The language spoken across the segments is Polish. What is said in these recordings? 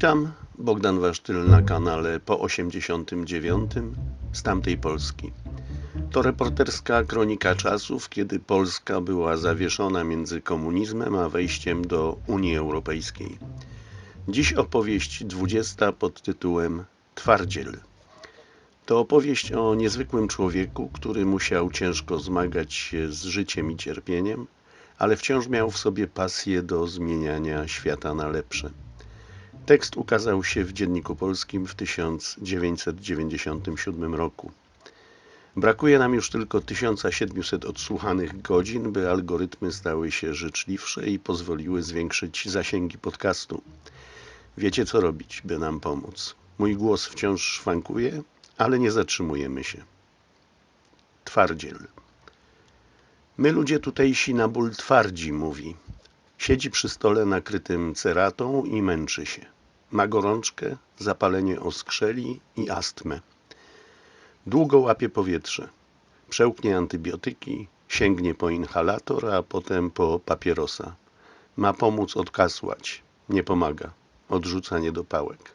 Witam, Bogdan Wasztyl na kanale po 89 z tamtej Polski. To reporterska kronika czasów, kiedy Polska była zawieszona między komunizmem a wejściem do Unii Europejskiej. Dziś opowieść 20 pod tytułem Twardziel. To opowieść o niezwykłym człowieku, który musiał ciężko zmagać się z życiem i cierpieniem, ale wciąż miał w sobie pasję do zmieniania świata na lepsze. Tekst ukazał się w Dzienniku Polskim w 1997 roku. Brakuje nam już tylko 1700 odsłuchanych godzin, by algorytmy stały się życzliwsze i pozwoliły zwiększyć zasięgi podcastu. Wiecie co robić, by nam pomóc. Mój głos wciąż szwankuje, ale nie zatrzymujemy się. Twardziel. My ludzie tutejsi na ból twardzi, mówi. Siedzi przy stole nakrytym ceratą i męczy się. Ma gorączkę, zapalenie oskrzeli i astmę. Długo łapie powietrze. Przełknie antybiotyki, sięgnie po inhalator, a potem po papierosa. Ma pomóc odkasłać. Nie pomaga. Odrzuca niedopałek.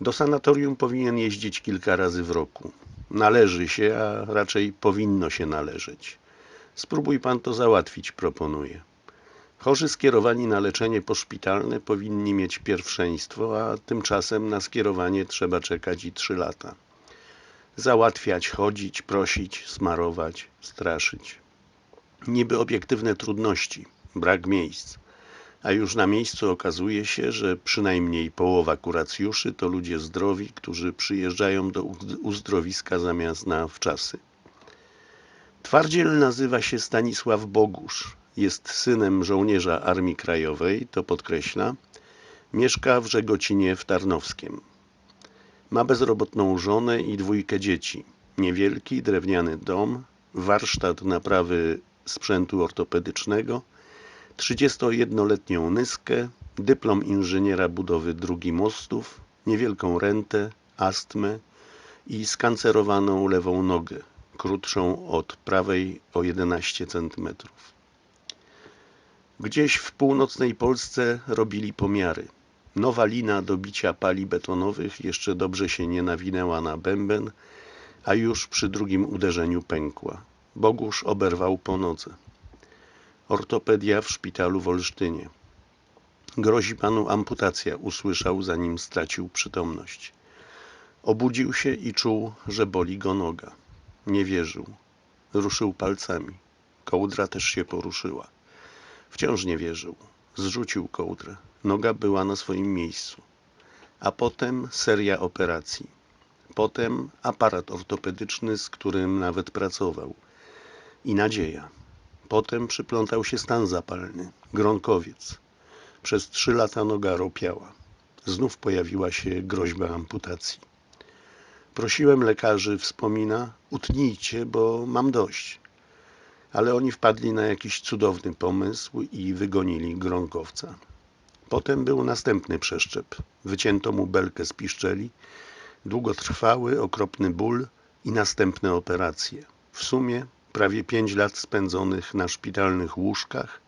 Do sanatorium powinien jeździć kilka razy w roku. Należy się, a raczej powinno się należeć. Spróbuj pan to załatwić, proponuje. Chorzy skierowani na leczenie poszpitalne powinni mieć pierwszeństwo, a tymczasem na skierowanie trzeba czekać i trzy lata. Załatwiać, chodzić, prosić, smarować, straszyć. Niby obiektywne trudności, brak miejsc. A już na miejscu okazuje się, że przynajmniej połowa kuracjuszy to ludzie zdrowi, którzy przyjeżdżają do uzdrowiska zamiast na wczasy. Twardziel nazywa się Stanisław Bogusz. Jest synem żołnierza Armii Krajowej, to podkreśla. Mieszka w Żegocinie w Tarnowskiem. Ma bezrobotną żonę i dwójkę dzieci. Niewielki, drewniany dom, warsztat naprawy sprzętu ortopedycznego, 31-letnią nyskę, dyplom inżyniera budowy drugi mostów, niewielką rentę, astmę i skancerowaną lewą nogę, krótszą od prawej o 11 cm. Gdzieś w północnej Polsce robili pomiary. Nowa lina do bicia pali betonowych jeszcze dobrze się nie nawinęła na bęben, a już przy drugim uderzeniu pękła. Bogusz oberwał po nodze. Ortopedia w szpitalu w Olsztynie. Grozi panu amputacja, usłyszał zanim stracił przytomność. Obudził się i czuł, że boli go noga. Nie wierzył. Ruszył palcami. Kołdra też się poruszyła. Wciąż nie wierzył. Zrzucił kołdrę. Noga była na swoim miejscu. A potem seria operacji. Potem aparat ortopedyczny, z którym nawet pracował. I nadzieja. Potem przyplątał się stan zapalny, gronkowiec. Przez trzy lata noga ropiała. Znów pojawiła się groźba amputacji. Prosiłem lekarzy, wspomina, utnijcie, bo mam dość. Ale oni wpadli na jakiś cudowny pomysł i wygonili gronkowca. Potem był następny przeszczep. Wycięto mu belkę z piszczeli, długotrwały, okropny ból i następne operacje. W sumie prawie 5 lat spędzonych na szpitalnych łóżkach,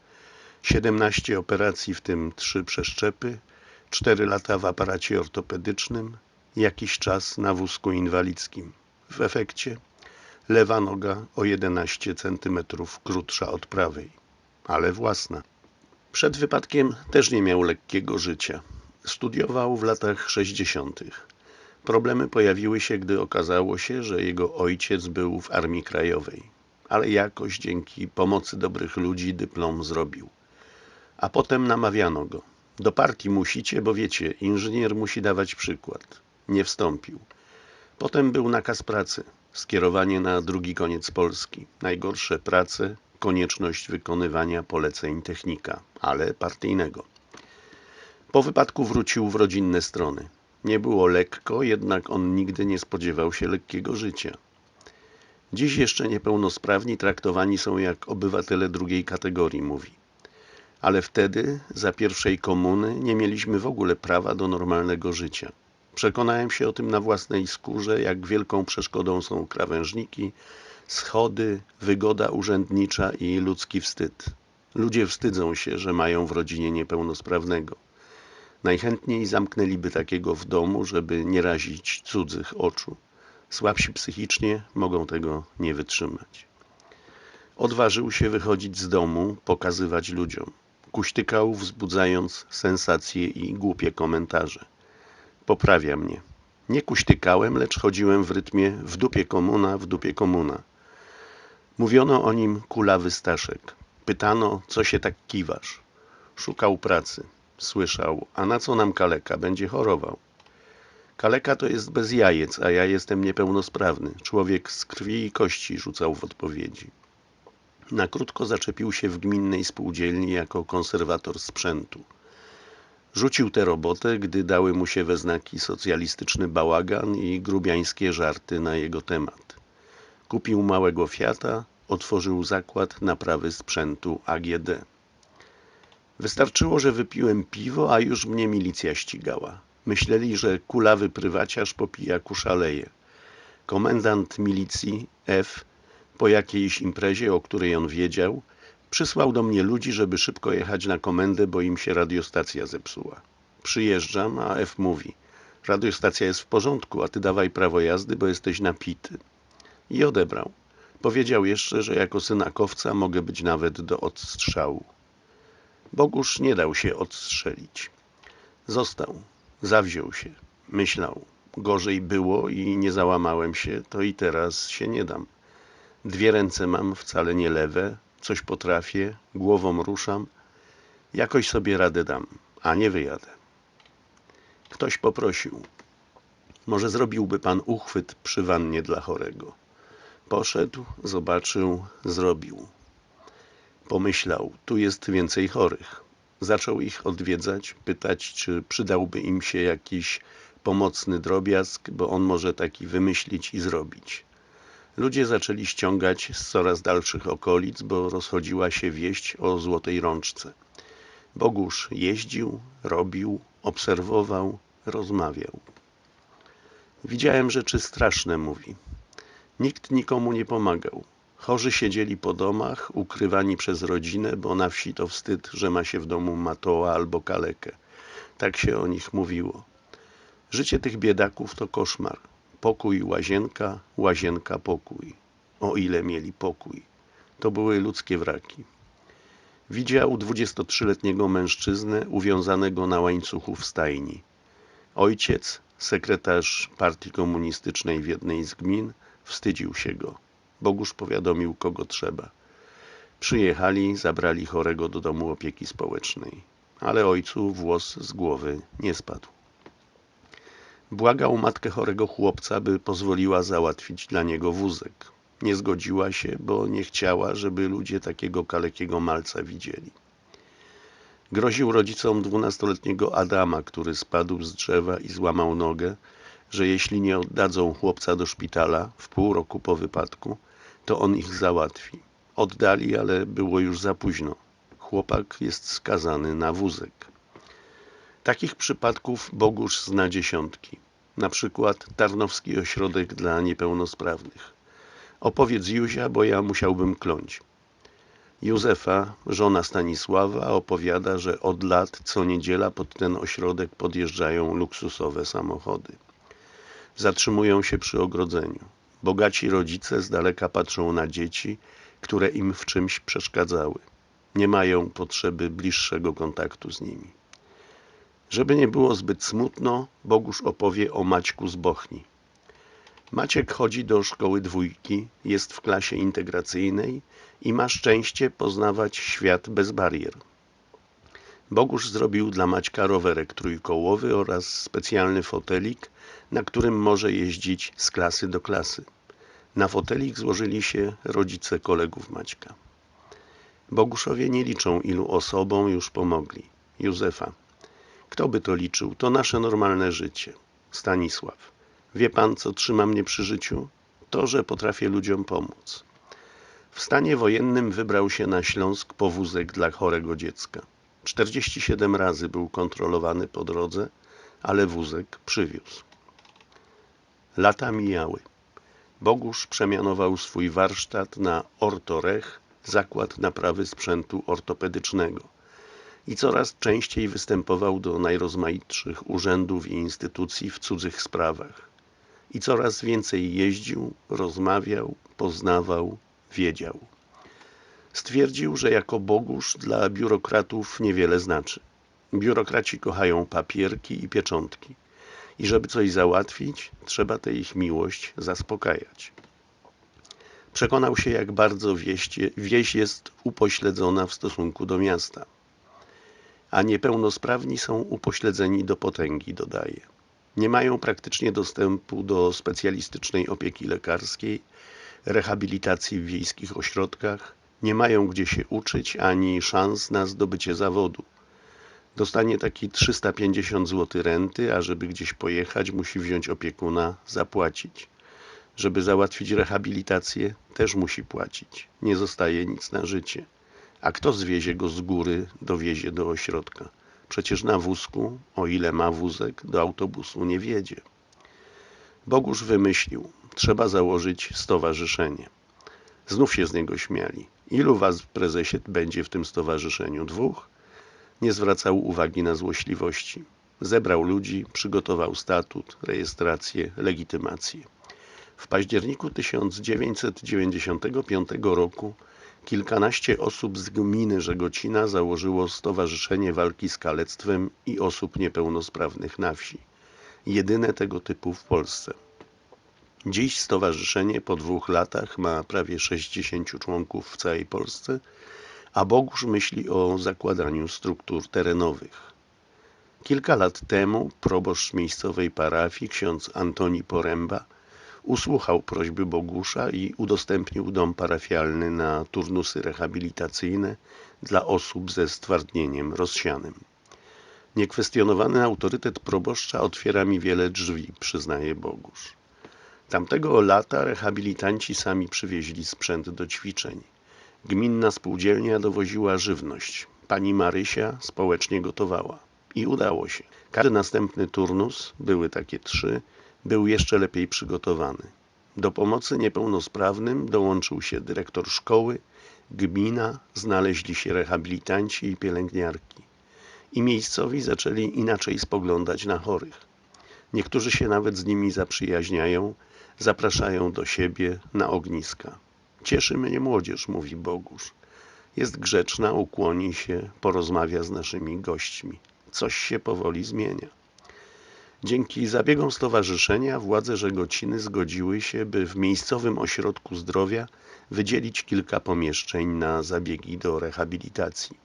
17 operacji, w tym 3 przeszczepy, 4 lata w aparacie ortopedycznym, jakiś czas na wózku inwalidzkim. W efekcie lewa noga o 11 cm krótsza od prawej, ale własna. Przed wypadkiem też nie miał lekkiego życia. Studiował w latach 60. Problemy pojawiły się, gdy okazało się, że jego ojciec był w Armii Krajowej, ale jakoś dzięki pomocy dobrych ludzi dyplom zrobił. A potem namawiano go. Do partii musicie, bo wiecie, inżynier musi dawać przykład. Nie wstąpił. Potem był nakaz pracy, skierowanie na drugi koniec Polski. Najgorsze prace, konieczność wykonywania poleceń technika, ale partyjnego. Po wypadku wrócił w rodzinne strony. Nie było lekko, jednak on nigdy nie spodziewał się lekkiego życia. Dziś jeszcze niepełnosprawni traktowani są jak obywatele drugiej kategorii, mówi. Ale wtedy, za pierwszej komuny, nie mieliśmy w ogóle prawa do normalnego życia. Przekonałem się o tym na własnej skórze, jak wielką przeszkodą są krawężniki, schody, wygoda urzędnicza i ludzki wstyd. Ludzie wstydzą się, że mają w rodzinie niepełnosprawnego. Najchętniej zamknęliby takiego w domu, żeby nie razić cudzych oczu. Słabsi psychicznie mogą tego nie wytrzymać. Odważył się wychodzić z domu, pokazywać ludziom. Kuśtykał, wzbudzając sensacje i głupie komentarze. Poprawia mnie. Nie kuśtykałem, lecz chodziłem w rytmie w dupie komuna, w dupie komuna. Mówiono o nim kulawy Staszek. Pytano, co się tak kiwasz. Szukał pracy. Słyszał, a na co nam kaleka? Będzie chorował. Kaleka to jest bez jajec, a ja jestem niepełnosprawny. Człowiek z krwi i kości rzucał w odpowiedzi. Na krótko zaczepił się w gminnej spółdzielni jako konserwator sprzętu. Rzucił tę robotę, gdy dały mu się we znaki socjalistyczny bałagan i grubiańskie żarty na jego temat. Kupił małego Fiata, otworzył zakład naprawy sprzętu AGD. Wystarczyło, że wypiłem piwo, a już mnie milicja ścigała. Myśleli, że kulawy prywaciarz po pijaku szaleje. Komendant milicji F po jakiejś imprezie, o której on wiedział, przysłał do mnie ludzi, żeby szybko jechać na komendę, bo im się radiostacja zepsuła. Przyjeżdżam, a F mówi radiostacja jest w porządku, a ty dawaj prawo jazdy, bo jesteś napity. I odebrał. Powiedział jeszcze, że jako synakowca mogę być nawet do odstrzału. Bogusz nie dał się odstrzelić. Został. Zawziął się. Myślał. Gorzej było i nie załamałem się, to i teraz się nie dam. Dwie ręce mam, wcale nie lewe, coś potrafię, głową ruszam. Jakoś sobie radę dam, a nie wyjadę. Ktoś poprosił. Może zrobiłby pan uchwyt przy wannie dla chorego. Poszedł, zobaczył, zrobił. Pomyślał, tu jest więcej chorych. Zaczął ich odwiedzać, pytać, czy przydałby im się jakiś pomocny drobiazg, bo on może taki wymyślić i zrobić. Ludzie zaczęli ściągać z coraz dalszych okolic, bo rozchodziła się wieść o złotej rączce. Bogusz jeździł, robił, obserwował, rozmawiał. Widziałem rzeczy straszne, mówi. Nikt nikomu nie pomagał. Chorzy siedzieli po domach, ukrywani przez rodzinę, bo na wsi to wstyd, że ma się w domu matoła albo kalekę. Tak się o nich mówiło. Życie tych biedaków to koszmar. Pokój, łazienka, łazienka, pokój. O ile mieli pokój. To były ludzkie wraki. Widział 23-letniego mężczyznę uwiązanego na łańcuchu w stajni. Ojciec, sekretarz partii komunistycznej w jednej z gmin, wstydził się go. Bogusz powiadomił, kogo trzeba. Przyjechali, zabrali chorego do domu opieki społecznej. Ale ojcu włos z głowy nie spadł. Błagał matkę chorego chłopca, by pozwoliła załatwić dla niego wózek. Nie zgodziła się, bo nie chciała, żeby ludzie takiego kalekiego malca widzieli. Groził rodzicom dwunastoletniego Adama, który spadł z drzewa i złamał nogę, że jeśli nie oddadzą chłopca do szpitala w pół roku po wypadku, to on ich załatwi. Oddali, ale było już za późno. Chłopak jest skazany na wózek. Takich przypadków Bogusz zna dziesiątki. Na przykład Tarnowski Ośrodek dla Niepełnosprawnych. Opowiedz Józia, bo ja musiałbym kląć. Józefa, żona Stanisława, opowiada, że od lat co niedziela pod ten ośrodek podjeżdżają luksusowe samochody. Zatrzymują się przy ogrodzeniu. Bogaci rodzice z daleka patrzą na dzieci, które im w czymś przeszkadzały. Nie mają potrzeby bliższego kontaktu z nimi. Żeby nie było zbyt smutno, Bogusz opowie o Maćku z Bochni. Maciek chodzi do szkoły dwójki, jest w klasie integracyjnej i ma szczęście poznawać świat bez barier. Bogusz zrobił dla Maćka rowerek trójkołowy oraz specjalny fotelik, na którym może jeździć z klasy do klasy. Na fotelik złożyli się rodzice kolegów Maćka. Boguszowie nie liczą, ilu osobom już pomogli. Józefa. Kto by to liczył? To nasze normalne życie. Stanisław. Wie pan, co trzyma mnie przy życiu? To, że potrafię ludziom pomóc. W stanie wojennym wybrał się na Śląsk po wózek dla chorego dziecka. 47 razy był kontrolowany po drodze, ale wózek przywiózł. Lata mijały. Bogusz przemianował swój warsztat na Ortorech, zakład naprawy sprzętu ortopedycznego. I coraz częściej występował do najrozmaitszych urzędów i instytucji w cudzych sprawach. I coraz więcej jeździł, rozmawiał, poznawał, wiedział. Stwierdził, że jako Bogusz dla biurokratów niewiele znaczy. Biurokraci kochają papierki i pieczątki i żeby coś załatwić, trzeba tę ich miłość zaspokajać. Przekonał się, jak bardzo wieście, wieś jest upośledzona w stosunku do miasta. A niepełnosprawni są upośledzeni do potęgi, dodaje. Nie mają praktycznie dostępu do specjalistycznej opieki lekarskiej, rehabilitacji w wiejskich ośrodkach, nie mają gdzie się uczyć ani szans na zdobycie zawodu. Dostanie taki 350 zł renty, a żeby gdzieś pojechać, musi wziąć opiekuna, zapłacić. Żeby załatwić rehabilitację, też musi płacić. Nie zostaje nic na życie. A kto zwiezie go z góry, dowiezie do ośrodka? Przecież na wózku, o ile ma wózek, do autobusu nie wiedzie. Bogusz wymyślił, trzeba założyć stowarzyszenie. Znów się z niego śmiali. Ilu was, prezesie, będzie w tym stowarzyszeniu? Dwóch? Nie zwracał uwagi na złośliwości. Zebrał ludzi, przygotował statut, rejestrację, legitymację. W październiku 1995 roku kilkanaście osób z gminy Żegocina założyło Stowarzyszenie Walki z Kalectwem i Osób Niepełnosprawnych na Wsi. Jedyne tego typu w Polsce. Dziś stowarzyszenie po dwóch latach ma prawie 60 członków w całej Polsce, a Bogusz myśli o zakładaniu struktur terenowych. Kilka lat temu proboszcz miejscowej parafii, ksiądz Antoni Poręba, usłuchał prośby Bogusza i udostępnił dom parafialny na turnusy rehabilitacyjne dla osób ze stwardnieniem rozsianym. Niekwestionowany autorytet proboszcza otwiera mi wiele drzwi, przyznaje Bogusz. Tamtego lata rehabilitanci sami przywieźli sprzęt do ćwiczeń. Gminna spółdzielnia dowoziła żywność. Pani Marysia społecznie gotowała. I udało się. Każdy następny turnus, były takie trzy, był jeszcze lepiej przygotowany. Do pomocy niepełnosprawnym dołączył się dyrektor szkoły, gmina, znaleźli się rehabilitanci i pielęgniarki. I miejscowi zaczęli inaczej spoglądać na chorych. Niektórzy się nawet z nimi zaprzyjaźniają, zapraszają do siebie na ogniska. Cieszy mnie młodzież, mówi Bogusz. Jest grzeczna, ukłoni się, porozmawia z naszymi gośćmi. Coś się powoli zmienia. Dzięki zabiegom stowarzyszenia władze Żegociny zgodziły się, by w miejscowym ośrodku zdrowia wydzielić kilka pomieszczeń na zabiegi do rehabilitacji.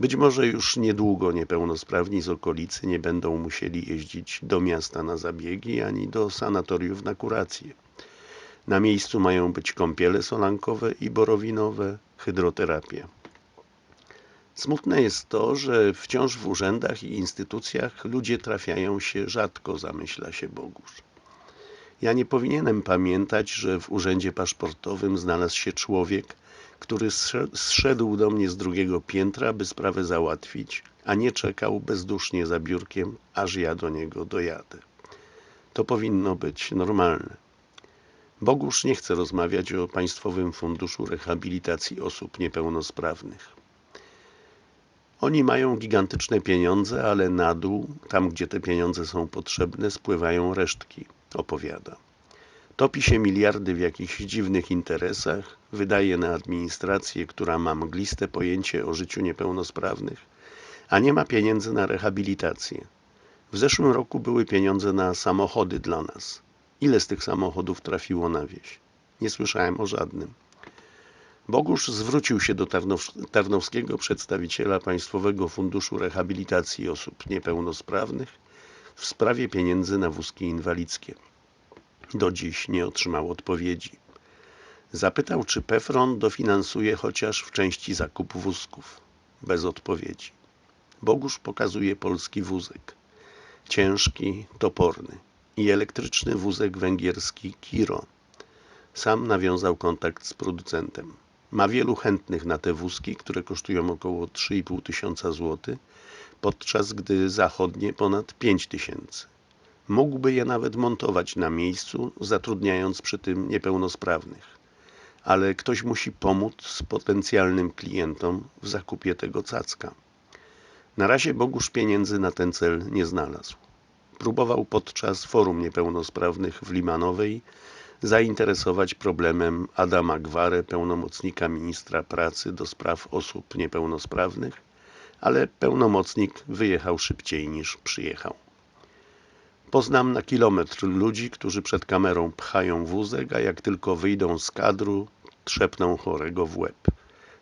Być może już niedługo niepełnosprawni z okolicy nie będą musieli jeździć do miasta na zabiegi ani do sanatoriów na kuracje. Na miejscu mają być kąpiele solankowe i borowinowe, hydroterapia. Smutne jest to, że wciąż w urzędach i instytucjach ludzie trafiają się rzadko, zamyśla się Bogusz. Ja nie powinienem pamiętać, że w urzędzie paszportowym znalazł się człowiek, który zszedł do mnie z drugiego piętra, by sprawę załatwić, a nie czekał bezdusznie za biurkiem, aż ja do niego dojadę. To powinno być normalne. Bogusz nie chce rozmawiać o Państwowym Funduszu Rehabilitacji Osób Niepełnosprawnych. Oni mają gigantyczne pieniądze, ale na dół, tam gdzie te pieniądze są potrzebne, spływają resztki, opowiada. Topi się miliardy w jakichś dziwnych interesach, wydaje na administrację, która ma mgliste pojęcie o życiu niepełnosprawnych, a nie ma pieniędzy na rehabilitację. W zeszłym roku były pieniądze na samochody dla nas. Ile z tych samochodów trafiło na wieś? Nie słyszałem o żadnym. Bogusz zwrócił się do Tarnow tarnowskiego przedstawiciela Państwowego Funduszu Rehabilitacji Osób Niepełnosprawnych w sprawie pieniędzy na wózki inwalidzkie. Do dziś nie otrzymał odpowiedzi. Zapytał, czy Pefron dofinansuje chociaż w części zakup wózków. Bez odpowiedzi. Bogusz pokazuje polski wózek. Ciężki, toporny i elektryczny wózek węgierski Kiro. Sam nawiązał kontakt z producentem. Ma wielu chętnych na te wózki, które kosztują około 3,5 tysiąca złotych, podczas gdy zachodnie ponad 5 tysięcy. Mógłby je nawet montować na miejscu, zatrudniając przy tym niepełnosprawnych. Ale ktoś musi pomóc potencjalnym klientom w zakupie tego cacka. Na razie Bogusz pieniędzy na ten cel nie znalazł. Próbował podczas Forum Niepełnosprawnych w Limanowej zainteresować problemem Adama Gwarę, pełnomocnika ministra pracy do spraw osób niepełnosprawnych, ale pełnomocnik wyjechał szybciej niż przyjechał. Poznam na kilometr ludzi, którzy przed kamerą pchają wózek, a jak tylko wyjdą z kadru, trzepną chorego w łeb.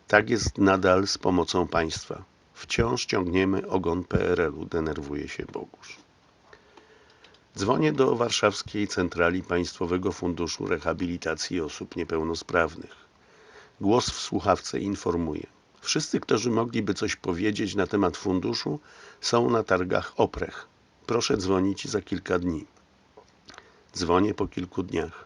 Tak jest nadal z pomocą państwa. Wciąż ciągniemy ogon PRL-u, denerwuje się Bogusz. Dzwonię do warszawskiej centrali Państwowego Funduszu Rehabilitacji Osób Niepełnosprawnych. Głos w słuchawce informuje. Wszyscy, którzy mogliby coś powiedzieć na temat funduszu, są na targach Oprech. Proszę dzwonić za kilka dni. Dzwonię po kilku dniach.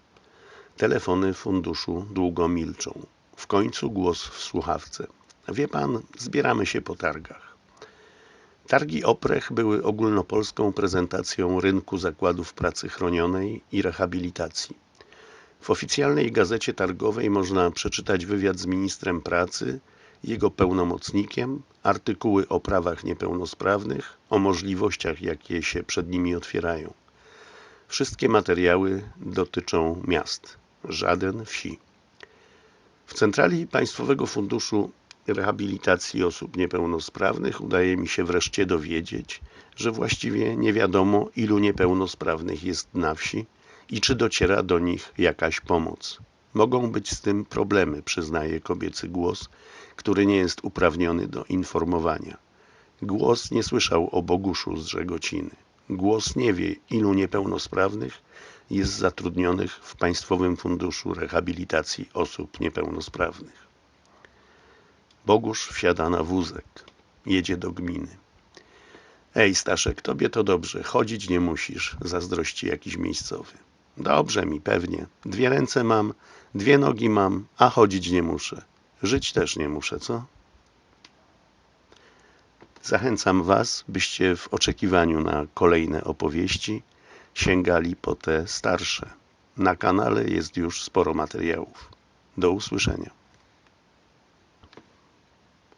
Telefony funduszu długo milczą. W końcu głos w słuchawce. Wie pan, zbieramy się po targach. Targi Oprech były ogólnopolską prezentacją rynku zakładów pracy chronionej i rehabilitacji. W oficjalnej gazecie targowej można przeczytać wywiad z ministrem pracy, jego pełnomocnikiem, artykuły o prawach niepełnosprawnych, o możliwościach, jakie się przed nimi otwierają. Wszystkie materiały dotyczą miast, żaden wsi. W centrali Państwowego Funduszu Rehabilitacji Osób Niepełnosprawnych udaje mi się wreszcie dowiedzieć, że właściwie nie wiadomo, ilu niepełnosprawnych jest na wsi i czy dociera do nich jakaś pomoc. Mogą być z tym problemy, przyznaje kobiecy głos, który nie jest uprawniony do informowania. Głos nie słyszał o Boguszu z Żegociny. Głos nie wie, ilu niepełnosprawnych jest zatrudnionych w Państwowym Funduszu Rehabilitacji Osób Niepełnosprawnych. Bogusz wsiada na wózek. Jedzie do gminy. Ej, Staszek, tobie to dobrze. Chodzić nie musisz, zazdrości jakiś miejscowy. Dobrze mi, pewnie. Dwie ręce mam, dwie nogi mam, a chodzić nie muszę. Żyć też nie muszę, co? Zachęcam Was, byście w oczekiwaniu na kolejne opowieści sięgali po te starsze. Na kanale jest już sporo materiałów. Do usłyszenia.